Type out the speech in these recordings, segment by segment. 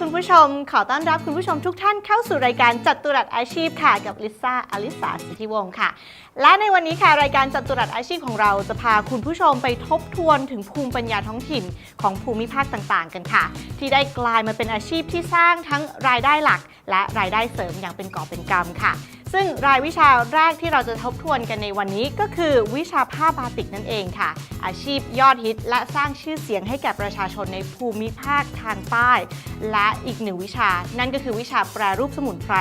คุณผู้ชม ขอต้อนรับคุณผู้ชมทุกท่านเข้าสู่รายการจัตุรัสอาชีพค่ะ กับลิซ่าอลิสาสิทธิวงศ์ค่ะ และในวันนี้ค่ะรายการจัตุรัสอาชีพของเราจะพาคุณผู้ชมไปทบทวนถึงภูมิปัญญาท้องถิ่นของภูมิภาคต่างๆ กันค่ะ ที่ได้กลายมาเป็นอาชีพที่สร้างทั้งรายได้หลัก และรายได้เสริมอย่างเป็นกอบเป็นกำค่ะ ซึ่งรายวิชาแรกที่เราจะทบทวนกันในวันนี้ก็คือวิชาผ้าบาติกนั่นเองค่ะ อาชีพยอดฮิตและสร้างชื่อเสียงให้แก่ประชาชนในภูมิภาคทางใต้ และอีกหนึ่งวิชา นั่นก็คือวิชาแปรรูปสมุนไพร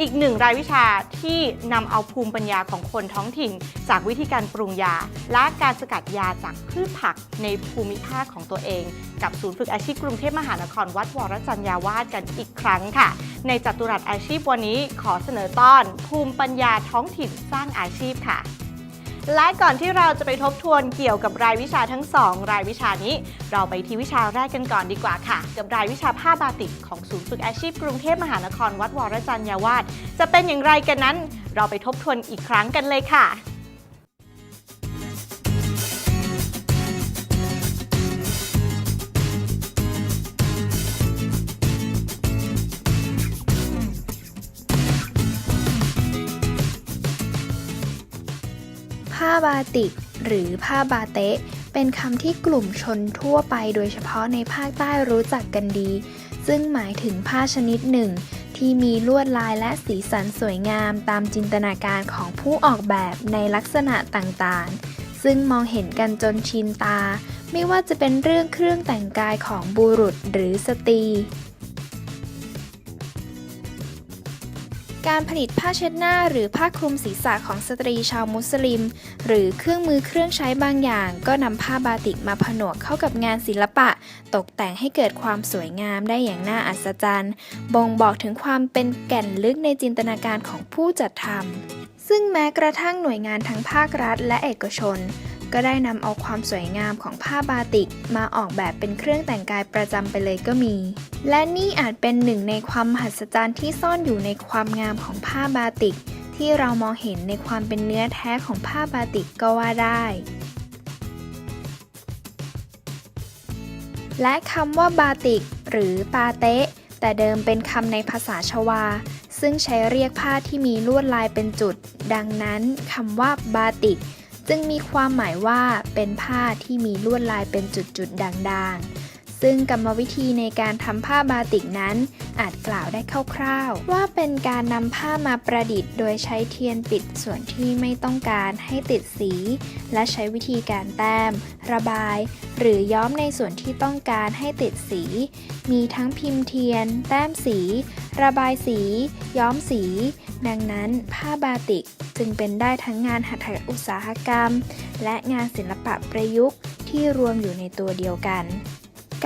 อีกหนึ่งรายวิชาที่นำเอาภูมิปัญญาของคนท้องถิ่น จากวิธีการปรุงยา และการสกัดยาจากพืชผักในภูมิภาคของตัวเอง กับศูนย์ฝึกอาชีพกรุงเทพมหานครวัดวรจันยาวาสกันอีกครั้งค่ะ ในจัตุรัสอาชีพวันนี้ขอเสนอตอน ภูมิปัญญาท้องถิ่นสร้างอาชีพค่ะและก่อนที่เราจะไปทบทวนเกี่ยวกับรายวิชาทั้งสองรายวิชานี้ เราไปที่วิชาแรกกันก่อนดีกว่าค่ะ กับรายวิชาผ้าบาติกของศูนย์ฝึกอาชีพกรุงเทพมหานครวัดวรจันยาวาสจะเป็นอย่างไรกันนั้น เราไปทบทวนอีกครั้งกันเลยค่ะาบาติก หรือผ้าบาเตะ เป็นคำที่กลุ่มชนทั่วไปโดยเฉพาะในภาคใต้รู้จักกันดี ซึ่งหมายถึงผ้าชนิดหนึ่ง ที่มีลวดลายและสีสันสวยงามตามจินตนาการของผู้ออกแบบในลักษณะต่างๆ ซึ่งมองเห็นกันจนชินตา ไม่ว่าจะเป็นเรื่องเครื่องแต่งกายของบุรุษหรือสตรี การผลิตผ้าเช็ดหน้าหรือผ้าคลุมศีรษะของสตรีชาวมุสลิม หรือเครื่องมือเครื่องใช้บางอย่าง ก็นำผ้าบาติกมาผนวกเข้ากับงานศิลปะ ตกแต่งให้เกิดความสวยงามได้อย่างน่าอัศจรรย์ บ่งบอกถึงความเป็นแก่นลึกในจินตนาการของผู้จัดทำซึ่งแม้กระทั่งหน่วยงานทั้งภาครัฐและเอกชน ก็ได้นำเอาความสวยงามของผ้าบาติก มาออกแบบเป็นเครื่องแต่งกายประจำไปเลยก็มี และนี่อาจเป็นหนึ่งในความมหัศจรรย์ที่ซ่อนอยู่ในความงามของผ้าบาติก ที่เรามองเห็นในความเป็นเนื้อแท้ของผ้าบาติกก็ว่าได้และคำว่าบาติก หรือปาเตะ แต่เดิมเป็นคำในภาษาชวา ซึ่งใช้เรียกผ้าที่มีลวดลายเป็นจุด ดังนั้นคำว่าบาติก จึงมีความหมายว่าเป็นผ้าที่มีลวดลายเป็นจุดๆด่างๆ ซึ่งกรรมวิธีในการทำผ้าบาติกนั้น อาจกล่าวได้คร่าวๆ ว่าเป็นการนำผ้ามาประดิษฐ์โดยใช้เทียนปิดส่วนที่ไม่ต้องการให้ติดสี และใช้วิธีการแต้ม ระบาย หรือย้อมในส่วนที่ต้องการให้ติดสี มีทั้งพิมพ์เทียน แต้มสี ระบายสี ย้อมสี ดังนั้นผ้าบาติกจึงเป็นได้ทั้งงานหัตถอุตสาหกรรม และงานศิลปะประยุกต์ที่รวมอยู่ในตัวเดียวกัน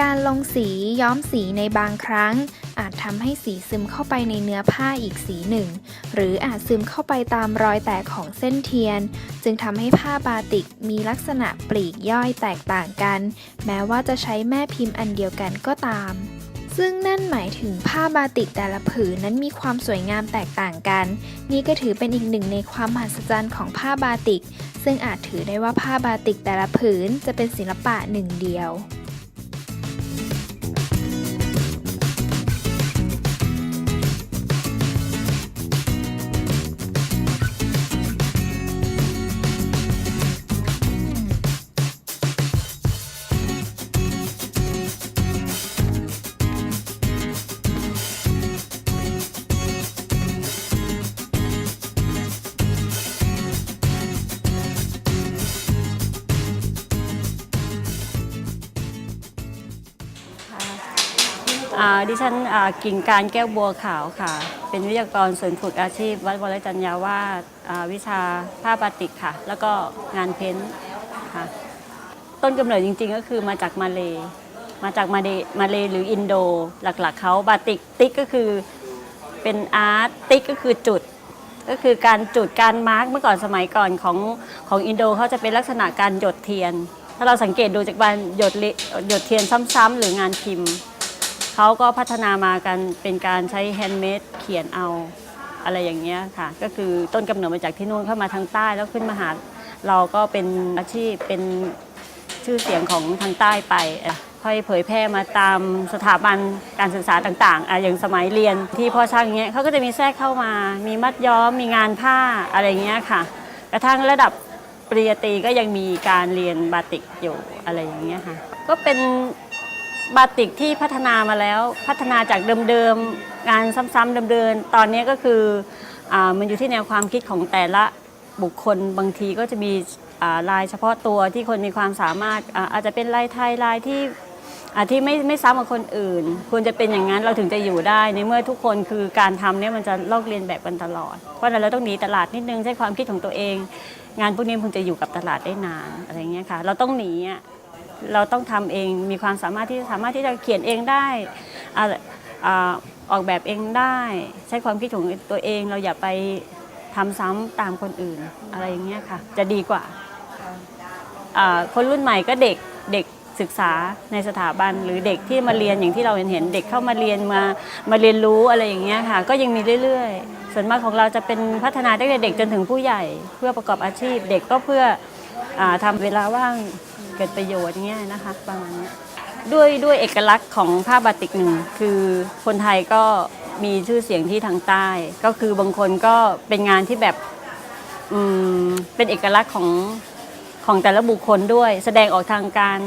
การลงสีย้อมสีในบางครั้ง อาจทำให้สีซึมเข้าไปในเนื้อผ้าอีกสีหนึ่ง หรืออาจซึมเข้าไปตามรอยแตกของเส้นเทียน จึงทำให้ผ้าบาติกมีลักษณะปลีกย่อยแตกต่างกัน แม้ว่าจะใช้แม่พิมพ์อันเดียวกันก็ตาม ซึ่งนั่นหมายถึงผ้าบาติกแต่ละผืนนั้นมีความสวยงามแตกต่างกัน นี่ก็ถือเป็นอีกหนึ่งในความมหัศจรรย์ของผ้าบาติก ซึ่งอาจถือได้ว่าผ้าบาติกแต่ละผืนจะเป็นศิลปะหนึ่งเดียว อ่าดิฉันอ่ากิ่งการแก้วบัวขาวค่ะ เป็นวิทยากรศูนย์ฝึกอาชีพ วัดวรจันยาวาสอ่าวิชาผ้าบาติกค่ะ แล้วก็งานเพ้นท์ค่ะ ต้นกำเนิดจริงๆ ก็คือมาจากมาเลยมาจากมาเลมาเลหรืออินโดหลักๆเขาบาติกติ๊กก็คือเป็นอาร์ตติ๊กก็คือจุด ก็คือการจุดการมาร์กเมื่อก่อนสมัยก่อนของของอินโดเขาจะเป็นลักษณะการหยดเทียน ถ้าเราสังเกตดูจากการหยดลิหยดเทียนซ้ำๆหรืองานพิมพ์ เขาก็พัฒนามากันเป็นการใช้แฮนด์เมดเขียนเอาอะไรอย่างเงี้ยค่ะ ก็คือต้นกำเนิดมาจากที่นู่นเข้ามาทางใต้แล้วขึ้นมาหาเราก็เป็นอาชีพเป็นชื่อเสียงของทางใต้ไปค่อยเผยแพร่มาตามสถาบันการศึกษาต่างๆอะอย่างสมัยเรียนที่พ่อช่างเงี้ยเขาก็จะมีแทรกเข้ามา มีมัดย้อม มีงานผ้าอะไรเงี้ยค่ะ กระทั่งระดับปริญญาตรีก็ยังมีการเรียนบาติกอยู่อะไรอย่างเงี้ยค่ะ ก็เป็น บาติกที่พัฒนามาแล้วพัฒนาจากเดิมๆงานซ้ำๆเดิมๆตอนนี้ก็คืออมันอยู่ที่แนวความคิดของแต่ละบุคคลบางทีก็จะมีลายเฉพาะตัวที่คนมีความสามารถอาอาจจะเป็นลายไทยลายที่ที่ไม่ไม่ซ้ำกับคนอื่น ควรจะเป็นอย่างนั้นเราถึงจะอยู่ได้ในเมื่อทุกคนคือการทำเนี่ยมันจะลอกเรียนแบบกันตลอด เพราะฉะนั้นเราต้องหนีตลาดนิดนึงใช้ความคิดของตัวเอง งานพวกนี้คงจะอยู่กับตลาดได้นานอะไรเงี้ยค่ะ เราต้องหนีอะ เราต้องทำเองมีความสามารถที่สามารถที่จะเขียนเองได้อออกแบบเองได้ ใช้ความคิดของตัวเองเราอย่าไปทำซ้ำตามคนอื่นอะไรอย่างเงี้ยค่ะ จะดีกว่า คนรุ่นใหม่ก็เด็กเด็กศึกษาในสถาบันหรือเด็กที่มาเรียนอย่างที่เราเห็นเห็นเด็กเข้ามาเรียนมามาเรียนรู้อะไรอย่างเงี้ยค่ะ ก็ยังมีเรื่อยๆ ส่วนมากของเราจะเป็นพัฒนาตั้งแต่เด็กจนถึงผู้ใหญ่ เพื่อประกอบอาชีพ เด็กก็เพื่ออาทำเวลาว่าง เกิดประโยชน์เงี้ยนะคะประมาณนี้ด้วยด้วยเอกลักษณ์ของผ้าบาติกหนึ่งคือคนไทยก็มีชื่อเสียงที่ทางใต้ ก็คือบางคนก็เป็นงานที่แบบอืมเป็นเอกลักษณ์ของของแต่ละบุคคลด้วย แสดงออกทางการ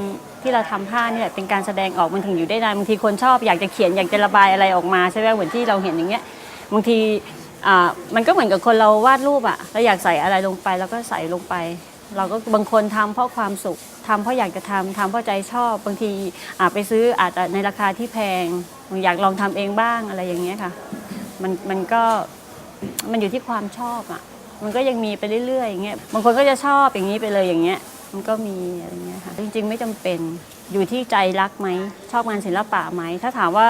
ที่เราทำผ้านี่แหละเป็นการแสดงออกมันถึงอยู่ได้นานบางทีคนชอบอยากจะเขียนอยากจะระบายอะไรออกมาใช่ไหมเหมือนที่เราเห็นอย่างเงี้ยบางทีอ่ามันก็เหมือนกับคนเราวาดรูปอะเราอยากใส่อะไรลงไปแล้วก็ใส่ลงไป เราก็บางคนทำเพราะความสุข ทำเพราะอยากจะทำทำเพราะใจชอบ บางทีอ่าไปซื้ออาจจะในราคาที่แพง อยากลองทำเองบ้างอะไรอย่างเงี้ยค่ะ มันมันก็มันอยู่ที่ความชอบอะมันก็ยังมีไปเรื่อยๆอย่างเงี้ย บางคนก็จะชอบอย่างนี้ไปเลยอย่างเงี้ย มันก็มีอะไรเงี้ยค่ะ จริง ๆ ไม่จำเป็น อยู่ที่ใจรักไหม ชอบงานศิลปะไหม ถ้าถามว่า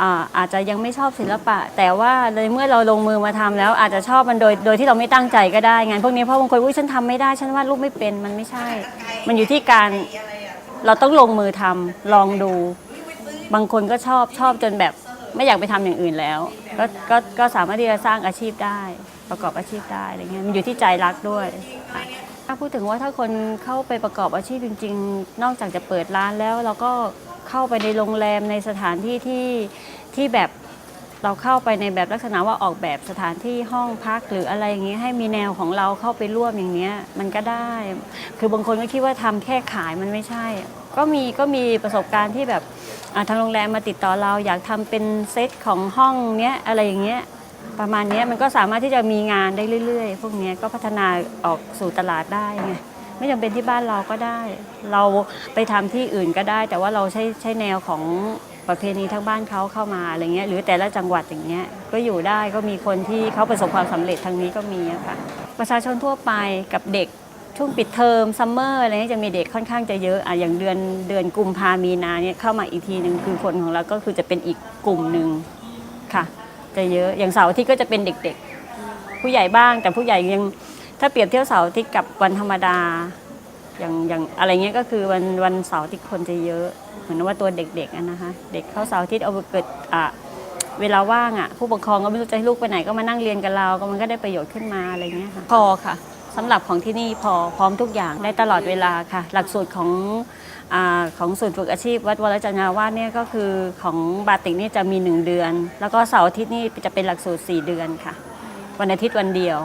อาอาจจะยังไม่ชอบศิลปะ แต่ว่าในเมื่อเราลงมือมาทำแล้ว อาจจะชอบมันโดย โดยที่เราไม่ตั้งใจก็ได้ งานพวกนี้เพราะบางคนว่าฉันทำไม่ได้ ฉันวาดรูปไม่เป็น มันไม่ใช่ มันอยู่ที่การเราต้องลงมือทำลองดู บางคนก็ชอบชอบจนแบบไม่อยากไปทำอย่างอื่นแล้ว ก็ก็ก็สามารถที่จะสร้างอาชีพได้ ประกอบอาชีพได้อะไรเงี้ยมันอยู่ที่ใจรักด้วยถ้าพูดถึงว่าถ้าคนเข้าไปประกอบอาชีพจริง ๆ นอกจากจะเปิดร้านแล้ว เราก็เข้าไปในโรงแรมในสถานที่ที่ที่แบบ เราเข้าไปในแบบลักษณะว่าออกแบบสถานที่ห้องพักหรืออะไรอย่างเงี้ยให้มีแนวของเราเข้าไปร่วมอย่างเนี้ยมันก็ได้ คือบางคนก็คิดว่าทำแค่ขายมันไม่ใช่ ก็มีก็มีประสบการณ์ที่แบบทางโรงแรมมาติดต่อเราอยากทำเป็นเซตของห้องเนี้ยอะไรอย่างเงี้ยประมาณเนี้ยมันก็สามารถที่จะมีงานได้เรื่อยๆ พวกเนี้ยก็พัฒนาออกสู่ตลาดได้ไงไม่จำเป็นที่บ้านเราก็ได้ เราไปทำที่อื่นก็ได้ แต่ว่าเราใช้ใช้แนวของ ประเพณีทั้งบ้านเขาเข้ามาอะไรเงี้ยหรือแต่ละจังหวัดอย่างเงี้ยก็อยู่ได้ก็มีคนที่เขาประสบความสำเร็จทางนี้ก็มีค่ะประชาชนทั่วไปกับเด็กช่วงปิดเทอมซัมเมอร์อะไรเงี้ยจะมีเด็กค่อนข้างจะเยอะอะอย่างเดือนเดือนกุมภามีนาเนี่ยเข้ามาอีกทีหนึ่งคือคนของเราก็คือจะเป็นอีกกลุ่มหนึ่งค่ะ จะเยอะอย่างเสาร์ทิตย์ก็จะเป็นเด็กๆ ผู้ใหญ่บ้างแต่ผู้ใหญ่ยังถ้าเปรียบเทียบเสาร์ทิตย์กับวันธรรมดา อย่างอย่างอะไรเงี้ยก็คือวันวันเสาร์อาที่คนจะเยอะ เหมือนว่าตัวเด็กๆอะนะคะ เด็กเข้าเสาร์อาทิตย์เอาไปเกิดอะเวลาว่างอะผู้ปกครองก็ไม่รู้จะให้ลูกไปไหนก็มานั่งเรียนกับเราก็มันก็ได้ประโยชน์ขึ้นมาอะไรเงี้ยค่ะพอค่ะสำหรับของที่นี่พอพร้อมทุกอย่างได้ตลอดเวลาค่ะ หลักสูตรของอาของศูนย์ฝึกอาชีพ วัดวรจันทราวาสเนี่ยก็คือของบาติกนี่จะมี 1 เดือน แล้วก็เสาร์อาทิตย์นี่จะเป็นหลักสูตร 4 เดือนค่ะ วันอาทิตย์วันเดียว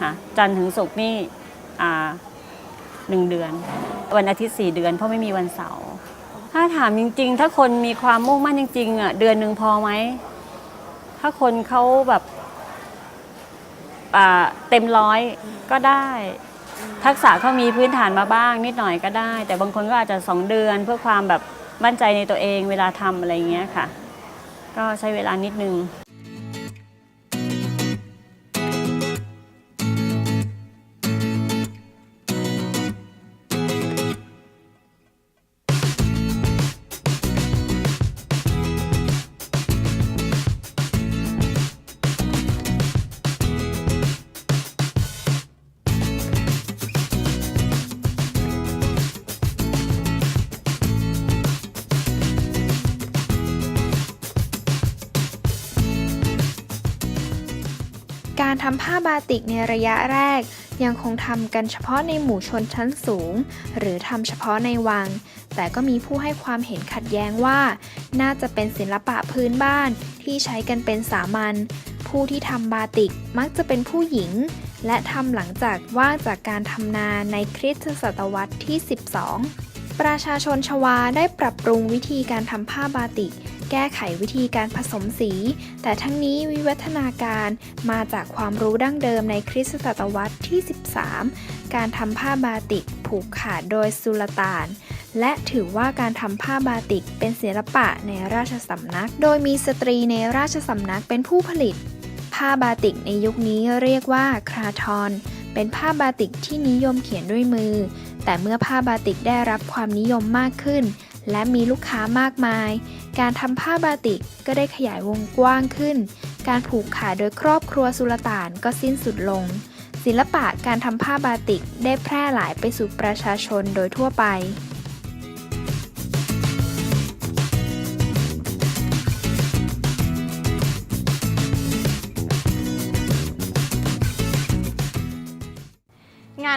ค่ะจันทร์ถึงศุกร์นี่ หนึ่งเดือน วันอาทิตย์ 4 เดือนเพราะไม่มีวันเสาร์ถ้าถามจริง ๆ ถ้าคนมีความมุ่งมั่นจริงๆอะเดือนหนึ่งพอไหม ถ้าคนเขาแบบอ่าเต็มร้อยก็ได้ ทักษะเขามีพื้นฐานมาบ้าง นิดหน่อยก็ได้ แต่บางคนก็อาจจะสองเดือน เพื่อความแบบมั่นใจในตัวเองเวลาทำอะไรเงี้ยค่ะ ก็ใช้เวลานิดนึง การทำผ้าบาติกในระยะแรก ยังคงทำกันเฉพาะในหมู่ชนชั้นสูง หรือทำเฉพาะในวัง แต่ก็มีผู้ให้ความเห็นขัดแย้งว่า น่าจะเป็นศิลปะพื้นบ้านที่ใช้กันเป็นสามัญผู้ที่ทำบาติกมักจะเป็นผู้หญิง และทำหลังจากว่างจากการทำนาในคริสตศตวรรษที่ 12 ประชาชนชวาได้ปรับปรุงวิธีการทำผ้าบาติก แก้ไขวิธีการผสมสี แต่ทั้งนี้วิวัฒนาการมาจากความรู้ดั้งเดิมในคริสตศตวรรษที่ 13 การทำผ้าบาติกผูกขาดโดยสุลต่านและถือว่าการทำผ้าบาติกเป็นศิลปะในราชสำนัก โดยมีสตรีในราชสำนักเป็นผู้ผลิต ผ้าบาติกในยุคนี้เรียกว่าคราทอน เป็นผ้าบาติกที่นิยมเขียนด้วยมือ แต่เมื่อผ้าบาติกได้รับความนิยมมากขึ้น และมีลูกค้ามากมาย การทำผ้าบาติกก็ได้ขยายวงกว้างขึ้น การผูกขาดโดยครอบครัวสุลต่านก็สิ้นสุดลง ศิลปะการทำผ้าบาติกได้แพร่หลายไปสู่ประชาชนโดยทั่วไป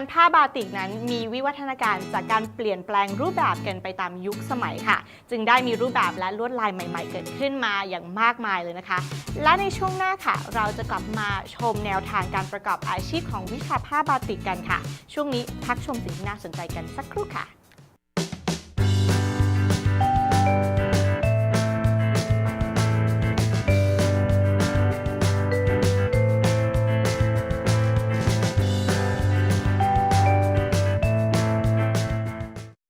านผ้าบาติกนั้นมีวิวัฒนาการจากการเปลี่ยนแปลงรูปแบบกันไปตามยุคสมัยค่ะ จึงได้มีรูปแบบและลวดลายใหม่ ๆ เกิดขึ้นมาอย่างมากมายเลยนะคะ และในช่วงหน้าค่ะ เราจะกลับมาชมแนวทางการประกอบอาชีพของวิชาผ้าบาติกกันค่ะ ช่วงนี้พักชมสิ่งที่น่าสนใจกันสักครู่ค่ะ